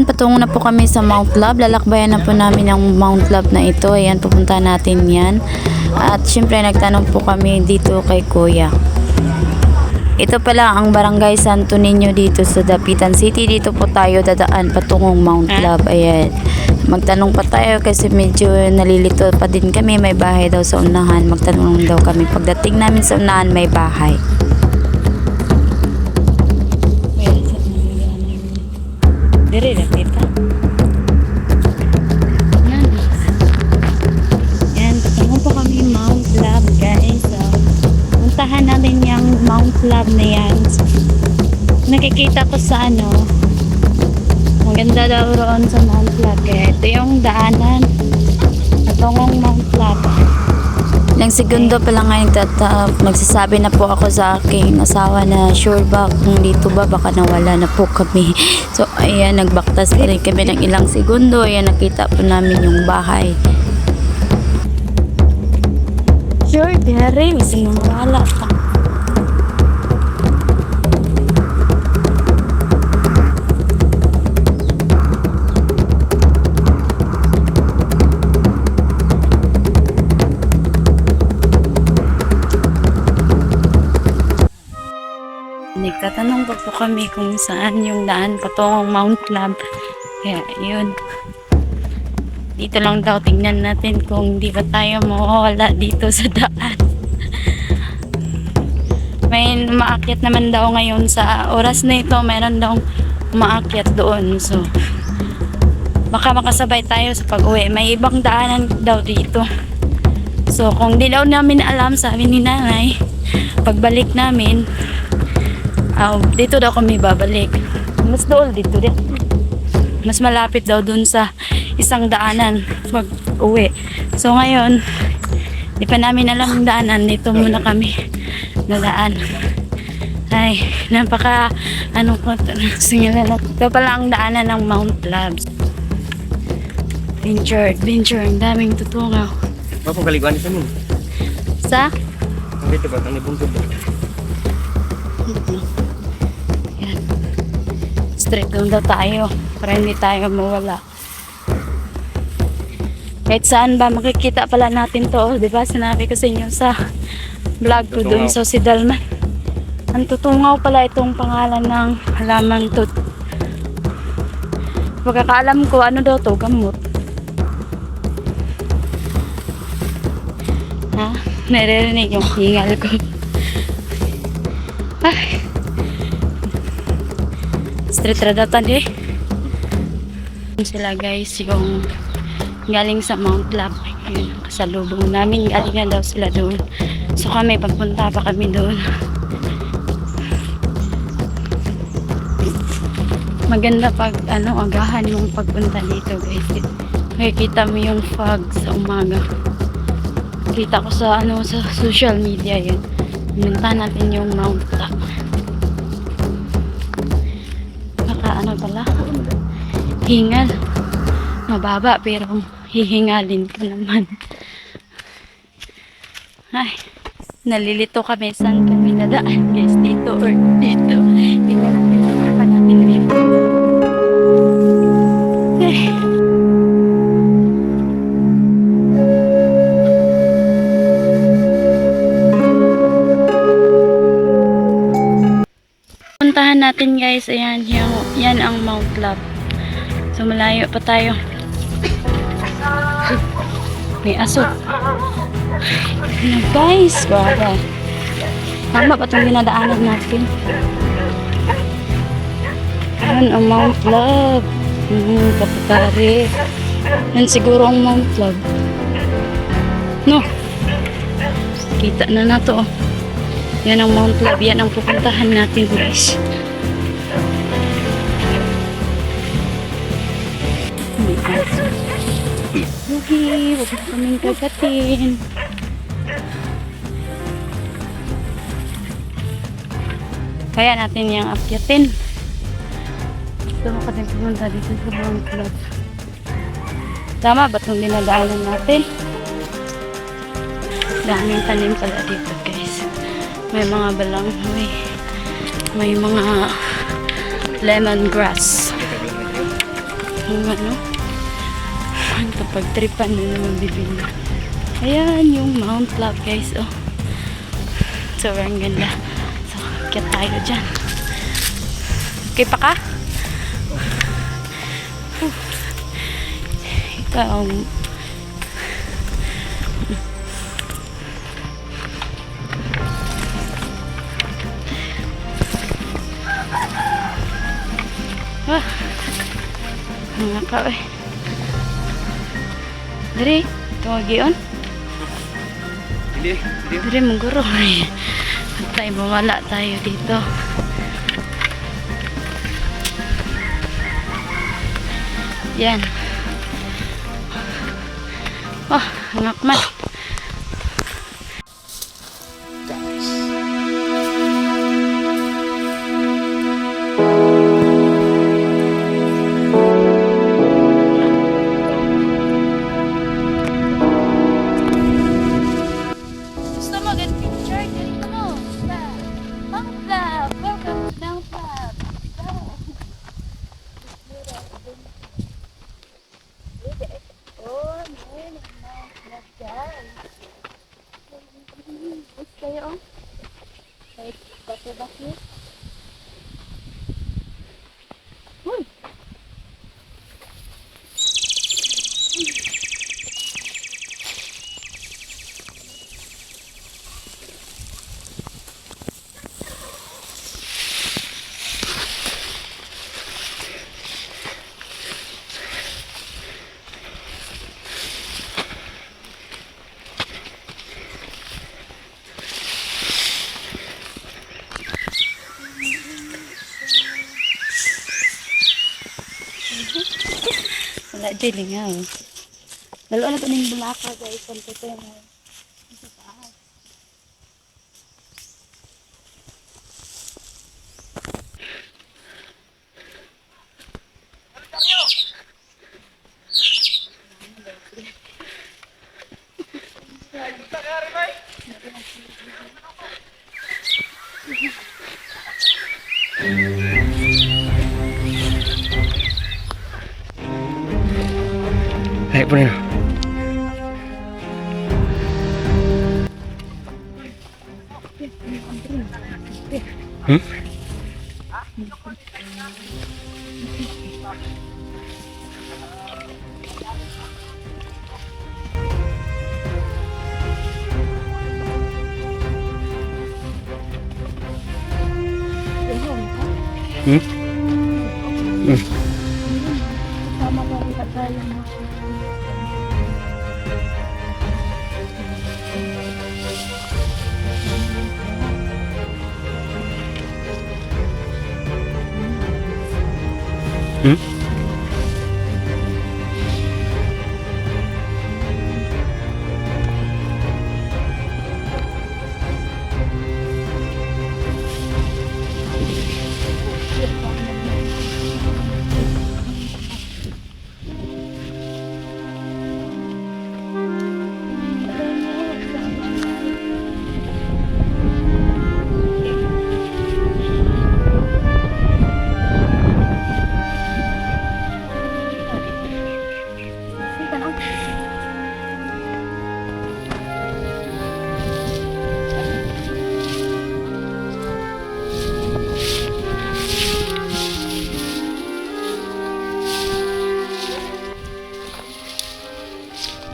Ayan, patungo na po kami sa Mount Love. Lalakbayan na po namin ang Mount Love na ito. Ayan, pupunta natin yan. At syempre, nagtanong po kami dito kay Kuya. Ito pala ang Barangay Santo Niño dito sa Dapitan City. Dito po tayo dadaan patungong Mount Love. Ayan. Magtanong pa tayo kasi medyo nalilito pa din kami. May bahay daw sa unahan. Magtanong daw kami. Pagdating namin sa unahan, may bahay. Na yan. Nakikita ko sa ano, maganda daw roon sa Mount. Kaya ito yung daanan. Patungong Mount Love. Ilang segundo pa lang ngayon tata, nagsasabi na po ako sa aking asawa na sure ba kung dito ba baka nawala na po kami. So ayan, nagbaktas na rin kami ng ilang segundo. Ayan, nakita po namin yung bahay. Sure, Derry, kasi nawala pa. Pa po kami kung saan yung daan patungong Mount Lab. Kaya, yun. Dito lang daw tingnan natin kung di ba tayo mawawala dito sa daan. May umaakyat naman daw ngayon sa oras na ito. Meron daw umaakyat doon. So, baka makasabay tayo sa pag-uwi. May ibang daanan daw dito. So, kung di daw namin alam, sabi ni nanay, pagbalik namin, Ah, dito daw kami babalik. Mas dool dito din. Mas malapit daw dun sa isang daanan pag uwi. So ngayon, di pa namin alam ang daanan. Dito muna kami nadaan. Ay, napaka ano ko singilan. Ito pala ang daanan ng Mount Labs. Adventure, adventure. Ang daming tutungaw. Pong kaliguan ito mo? Sa? Ang dito ba? Ang ibungtod ba? Straight down daw tayo para hindi tayo mawala. Kahit saan ba makikita pala natin to, 'di ba? Sinabi ko sa inyo sa vlog ko doon sa si Dalman. Ang tutungaw pala itong pangalan ng halaman to. Pagkakaalam ko, ano daw to? Gamot. Ha? Naririnig yung hingal ko. Street radatan eh. Sila guys, yung galing sa Mount Lab. Yun, kasalubong namin. Galing nga daw sila doon. So kami, pagpunta pa kami doon. Maganda pag ano, agahan yung pagpunta dito guys. Makikita mo yung fog sa umaga. Kita ko sa ano sa social media yun. Pinunta natin yung Mount Lab. Hingal. Mababa pero hihingalin ko naman. Ay, nalilito kami saan kami nadaan guys. Dito or dito. Natin pa natin dito. Ay. Puntahan natin guys, ayan yung, yan ang Mount Love. So malayo pa tayo. May aso. Ano guys, grabe. Tama ba itong dinadaanan natin? Yan ang Mount Love. Hmm, kapatari. Yan siguro ang Mount Love. No. Kita na na to. Yan ang Mount Love. Yan ang pupuntahan natin guys. Lugi, huwag na kaming kagatin. Kaya natin yung akyatin. Gusto mo kasi pumunta dito sa Mount Love. Tama ba itong dinadaanan natin? Daming tanim pala dito guys. May mga balanghoy. May mga lemongrass. Yung ano, ang kapag tripan na naman bibili. Ayan yung Mount Love guys, oh. Sobrang ganda. So, kaya tayo dyan. Okay pa ka? Whew. Ikaw, Ah. Mga ka eh. Diri, tumagion. Hindi, hindi. Diri mong guro. Tayo mawala tayo dito. Yan. Oh, hangak Wala dyan lingaw. Lalo na ito ng bulaka guys. Ang tito mo. poniendo. Hmm?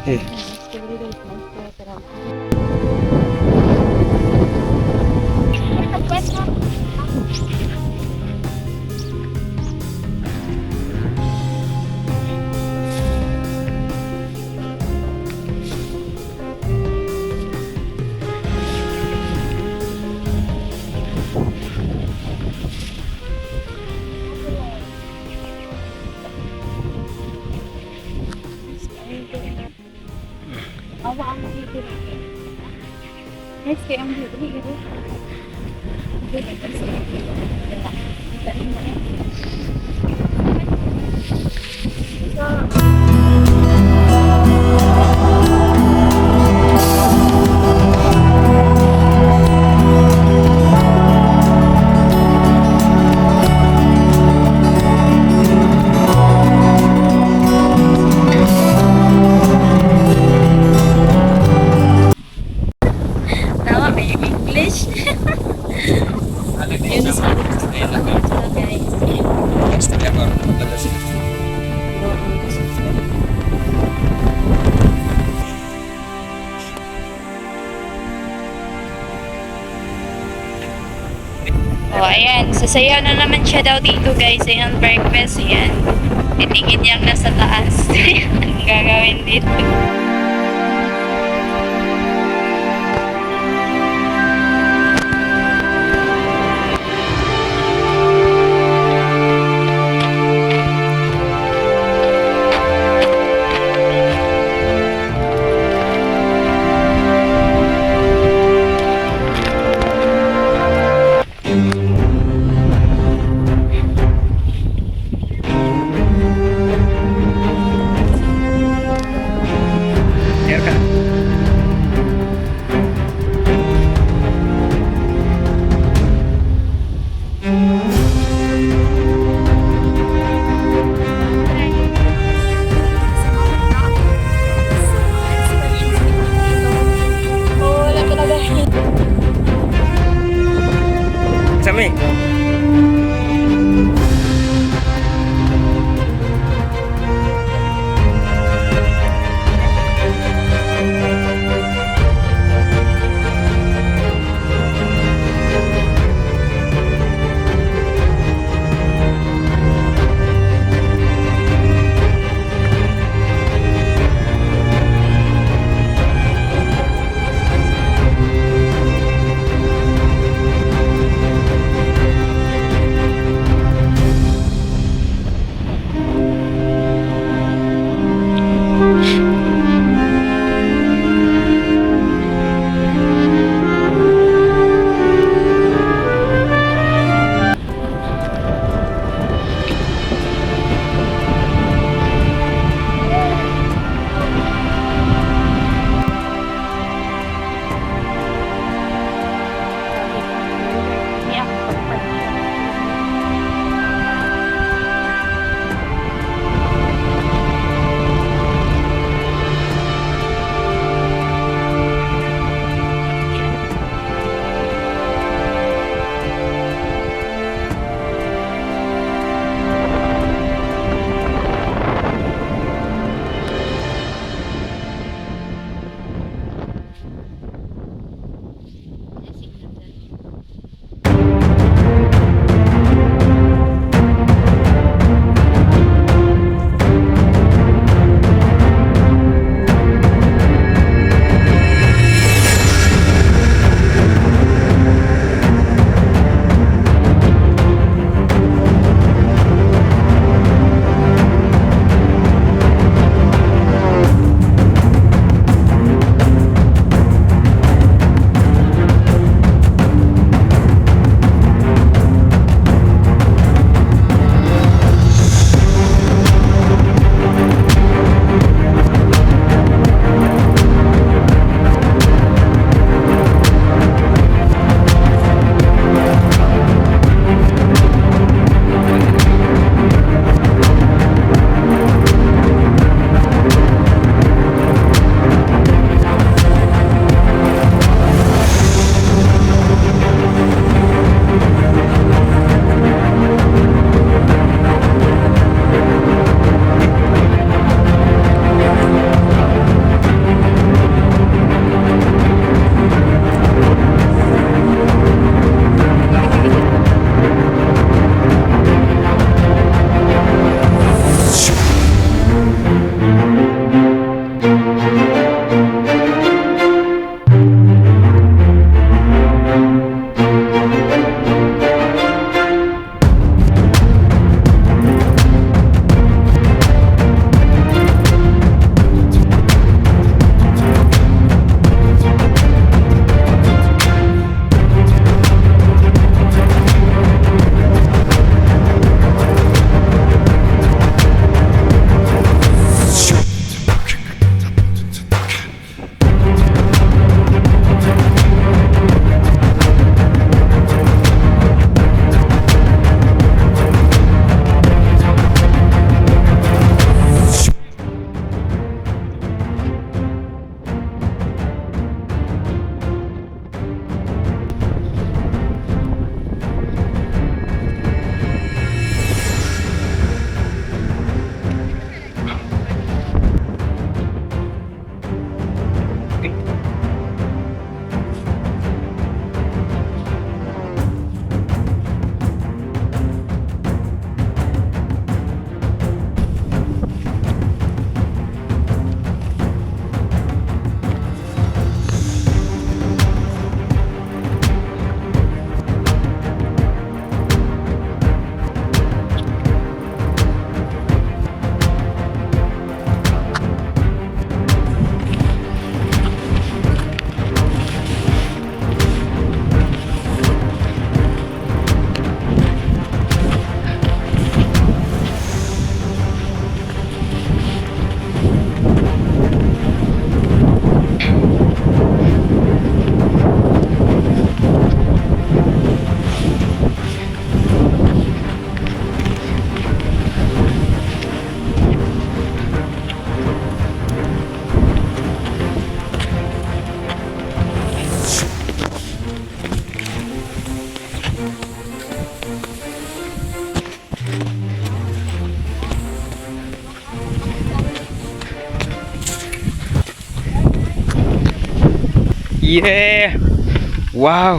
Eh, Awa Sasayaw na naman siya daw dito, guys. Ayan, breakfast. Ayan. Titingin niyang nasa taas. Anong gagawin dito? Yeah! Wow!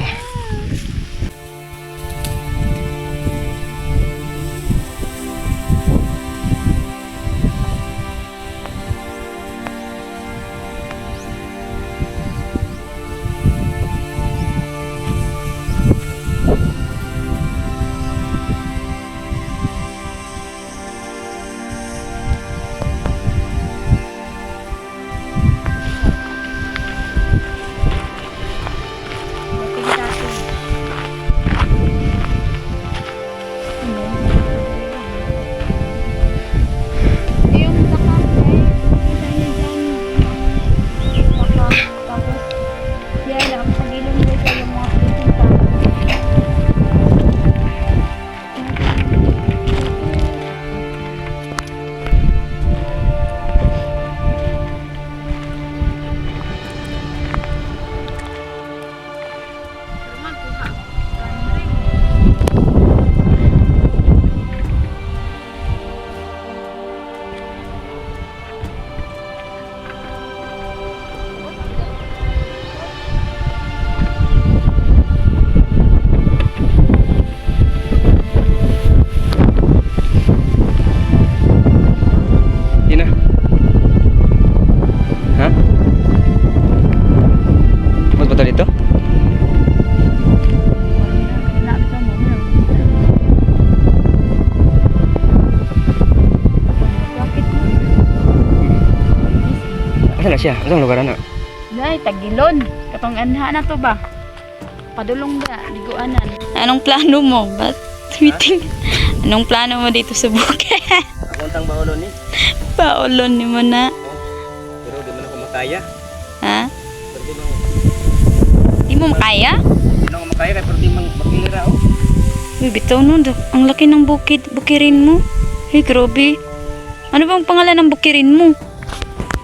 Asan na siya? Asan lugar na? Dai, tagilon. Katong anha na to ba? Padulong ba? Liguanan. Anong plano mo? Ba't meeting? Anong plano mo dito sa bukid? Akuntang baulo ni. Paulon ni mo na. Pero di man ako makaya. Ha? Pero di man Di mo makaya? di ako makaya kaya pero di man makilira oh. Uy, bitaw nun. Ang laki ng bukid, bukirin mo. Hey, grabe. Ano bang pangalan ng bukirin mo?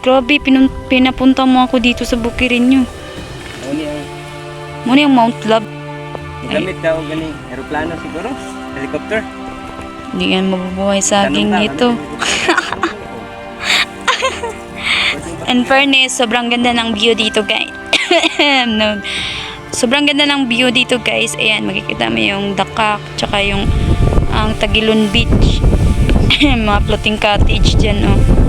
Grabe, pinun- pinapunta mo ako dito sa bukirin nyo. Uni ang Muna yung Mount Love. gamit daw gani eroplano siguro. Helicopter. Hindi yan mabubuhay sa aking ito. In fairness, sobrang ganda ng view dito, guys. no. Sobrang ganda ng view dito, guys. Ayan, makikita mo yung Dakak, tsaka yung ang Tagilon Beach. Mga floating cottage dyan, oh.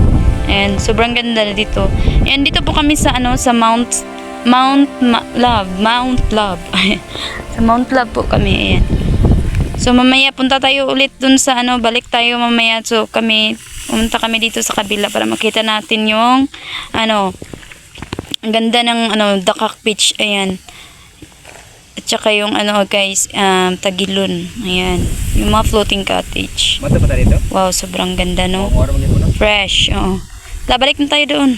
And sobrang ganda na dito. And dito po kami sa ano sa Mount Mount Ma- Love, Mount Love. sa Mount Love po kami, ayan. So mamaya punta tayo ulit dun sa ano, balik tayo mamaya. So kami, pumunta kami dito sa kabila para makita natin yung ano, ang ganda ng ano, Dakak Beach. Ayan. At saka yung ano guys, um, Tagilon. Ayan. Yung mga floating cottage. Mata pa dito? Wow, sobrang ganda no? Fresh. Oo. La, balik na tayo doon.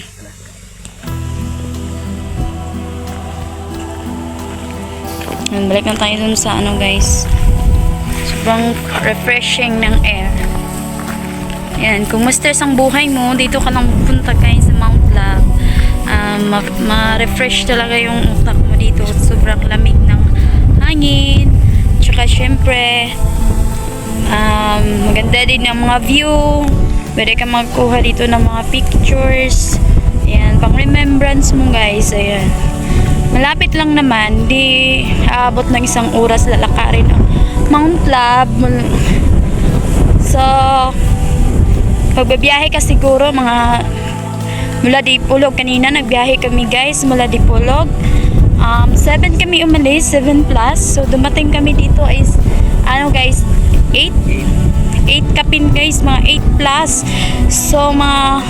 Ayan, Balik na tayo doon sa ano guys. Sobrang refreshing ng air. Yan, kung ma-stress ang buhay mo, dito ka lang punta guys sa Mount Love. Um, ma- ma-refresh talaga yung utak mo dito. Sobrang lamig ng hangin. Tsaka syempre, um, maganda din ang mga view. Pwede ka magkuha dito ng mga pictures. Ayan, pang remembrance mo guys. Ayan. Malapit lang naman, di aabot ng isang oras lalakarin ang Mount Lab. So, pagbabiyahe ka siguro mga mula Dipolog. Kanina nagbiyahe kami guys mula Dipolog. Um, 7 kami umalis, 7 plus. So, dumating kami dito is, ano guys, 8? 8 kapin guys, mga 8 plus. So, mga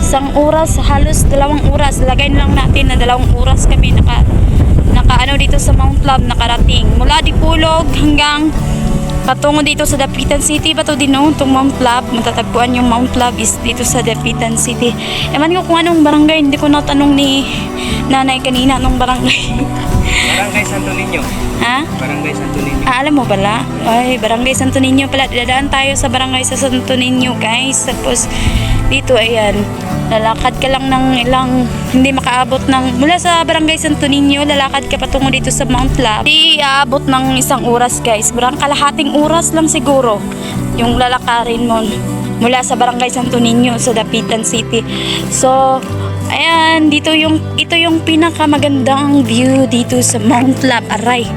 isang oras, halos dalawang oras. Lagay lang natin na dalawang oras kami naka, naka ano dito sa Mount Love nakarating. Mula Dipolog hanggang patungo dito sa Dapitan City ba to din no? Mount Love. Matatagpuan yung Mount Love is dito sa Dapitan City. Eman ko kung anong barangay. Hindi ko natanong ni nanay kanina anong barangay. Barangay Santo Niño. ha? Barangay Santo Niño. Ah, alam mo pala? Ay, Barangay Santo Niño pala. Dadaan tayo sa Barangay sa Santo Niño, guys. Tapos, dito, ayan. Lalakad ka lang ng ilang, hindi makaabot ng, mula sa Barangay Santo Niño, lalakad ka patungo dito sa Mount Lab. Di aabot ng isang oras, guys. Parang kalahating oras lang siguro yung lalakarin mo. Mula sa Barangay Santo Niño sa Dapitan City. So, ayan, dito yung ito yung pinakamagandang view dito sa Mount Lab Aray.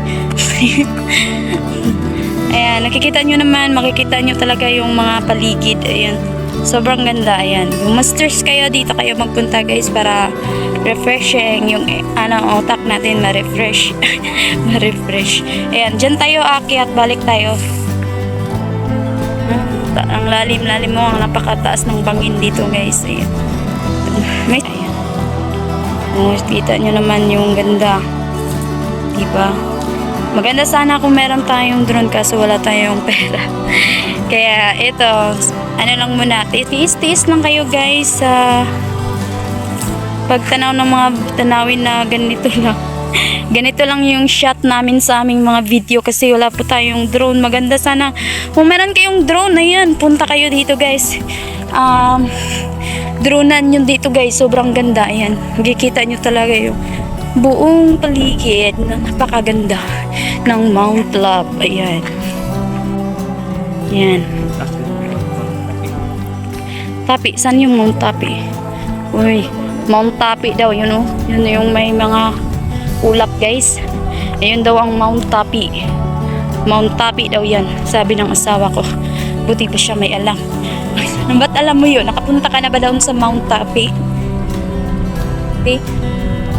ayan, nakikita nyo naman, makikita nyo talaga yung mga paligid. Ayan. Sobrang ganda, ayan. Yung masters kayo, dito kayo magpunta guys para refreshing yung ano, utak natin ma-refresh. ma-refresh. Ayan, dyan tayo akyat, balik tayo. Ta- ang lalim-lalim mo, ang napakataas ng bangin dito guys. Ayan. May, ayan. Oh, kita nyo naman yung ganda. Diba? Maganda sana kung meron tayong drone kaso wala tayong pera. Kaya ito, ano lang muna, tiis-tiis lang kayo guys sa pagtanaw ng mga tanawin na ganito lang. Ganito lang yung shot namin sa aming mga video kasi wala po tayong drone. Maganda sana. Kung meron kayong drone, ayan, punta kayo dito guys. Um, dronean yun dito guys. Sobrang ganda. Ayan, makikita nyo talaga yung buong paligid na napakaganda ng Mount Love. Ayan. Ayan. Tapi, saan yung Mount Tapi? Uy, Mount Tapi daw, yun oh. Yun yung may mga ulap guys. Ayun daw ang Mount Tapi. Mount Tapi daw yan, sabi ng asawa ko. Buti pa siya may alam. Ba't alam mo yun? Nakapunta ka na ba doon sa Mount Tapi? Di?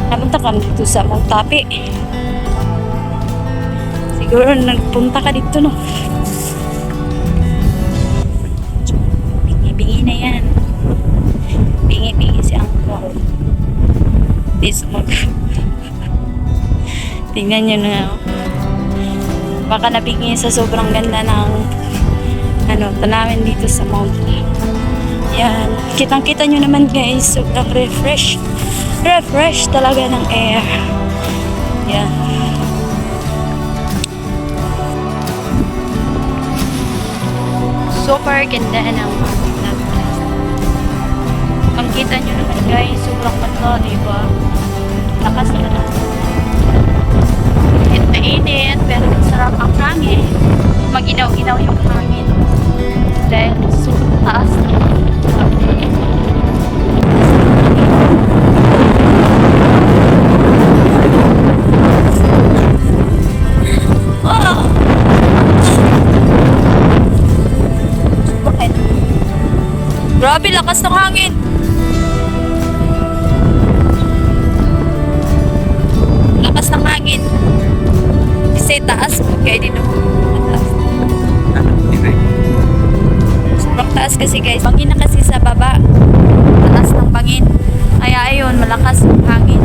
Napunta ka dito sa Mount Tapi. Siguro nagpunta ka dito no. Bingi-bingi na yan. Bingi-bingi si Angko. Di sumag. Tingnan nyo na. Baka nabingi sa sobrang ganda ng ano, tanawin dito sa mountain. Yan. Kitang-kita nyo naman guys, sobrang refresh. Refresh talaga ng air. Yan. Super ganda ng. Ang kita nyo naman guys, sobrang ganda, diba? Lakas na lang. Mainit, pero masarap ang hangin. Mag-inaw-inaw yung hangin. Sobrang taas na. Grabe, lakas ng hangin. Kaya din ako. Taas. Sobrang taas kasi guys. Bangin na kasi sa baba. Taas ng bangin. Kaya ayun, malakas yung hangin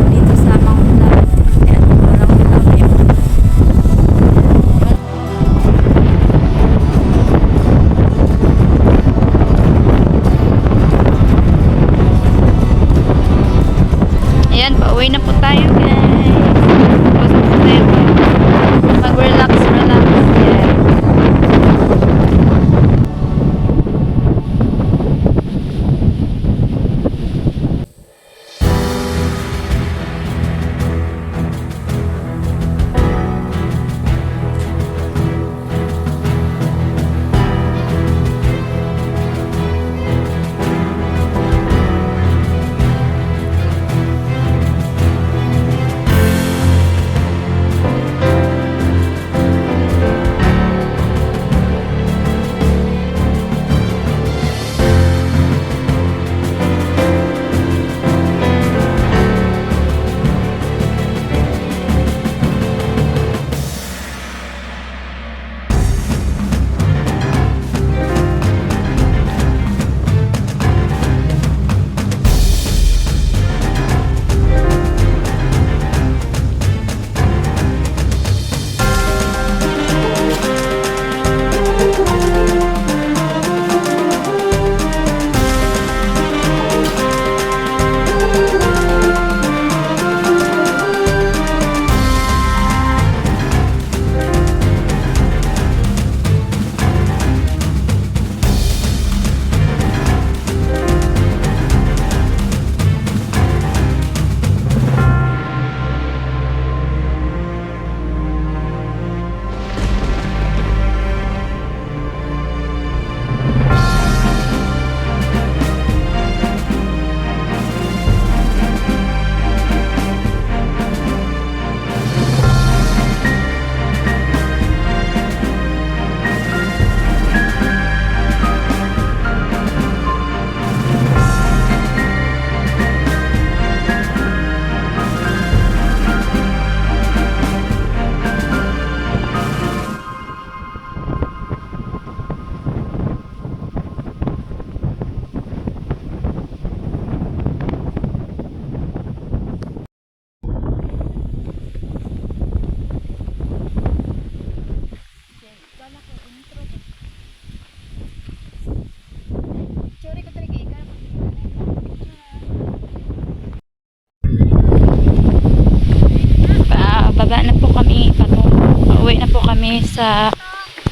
sa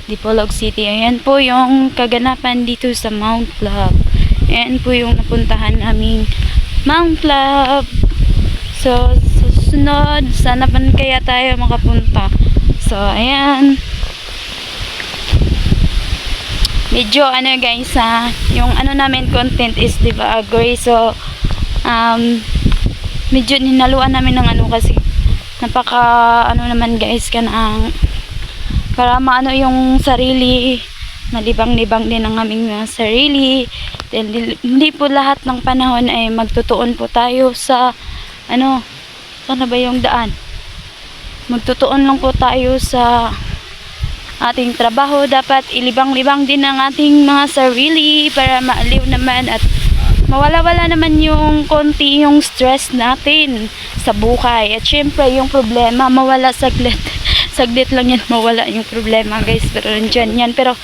Dipolog City. Ayan po yung kaganapan dito sa Mount Love. Ayan po yung napuntahan naming Mount Love. So, susunod, sana pa kaya tayo makapunta. So, ayan. Medyo ano guys ha, yung ano namin content is diba agree. So, um, medyo ninaluan namin ng ano kasi napaka ano naman guys ka ang para maano yung sarili nalibang-libang din ang aming mga sarili di- hindi po lahat ng panahon ay magtutuon po tayo sa ano sana ba yung daan magtutuon lang po tayo sa ating trabaho dapat ilibang-libang din ang ating mga sarili para maaliw naman at mawala-wala naman yung konti yung stress natin sa buhay. At syempre, yung problema, mawala saglit. saglit lang yan, mawala yung problema, guys. Pero nandyan yan. Pero,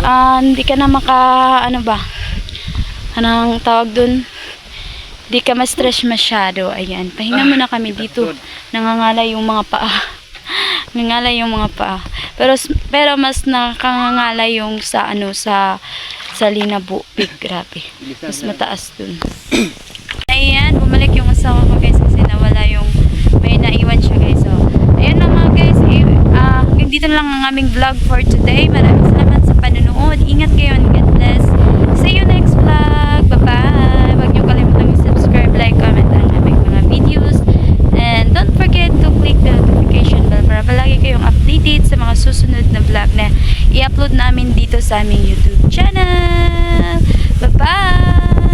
ah, hindi ka na maka, ano ba, anong tawag dun? Hindi ka ma-stress masyado. Ayan, pahinga muna kami dito. Nangangalay yung mga paa. Nangangalay yung mga paa. Pero, pero mas nakangangalay yung sa, ano, sa, sa Linabu Peak. Grabe. Mas mataas dun. Ayan, bumalik yung asawa ko guys kasi nawala yung may naiwan siya guys. So, ayan lang mga guys. Eh, ah, hanggang dito lang ang aming vlog for today. Maraming salamat sa panonood. Ingat kayo and God bless. See you next vlog. Bye-bye. Huwag niyo kalimutang subscribe, like, comment ang aming mga videos. And don't forget to click the notification bell para palagi kayong updated sa mga susunod na vlog na i-upload namin dito sa aming YouTube channel. Bye-bye!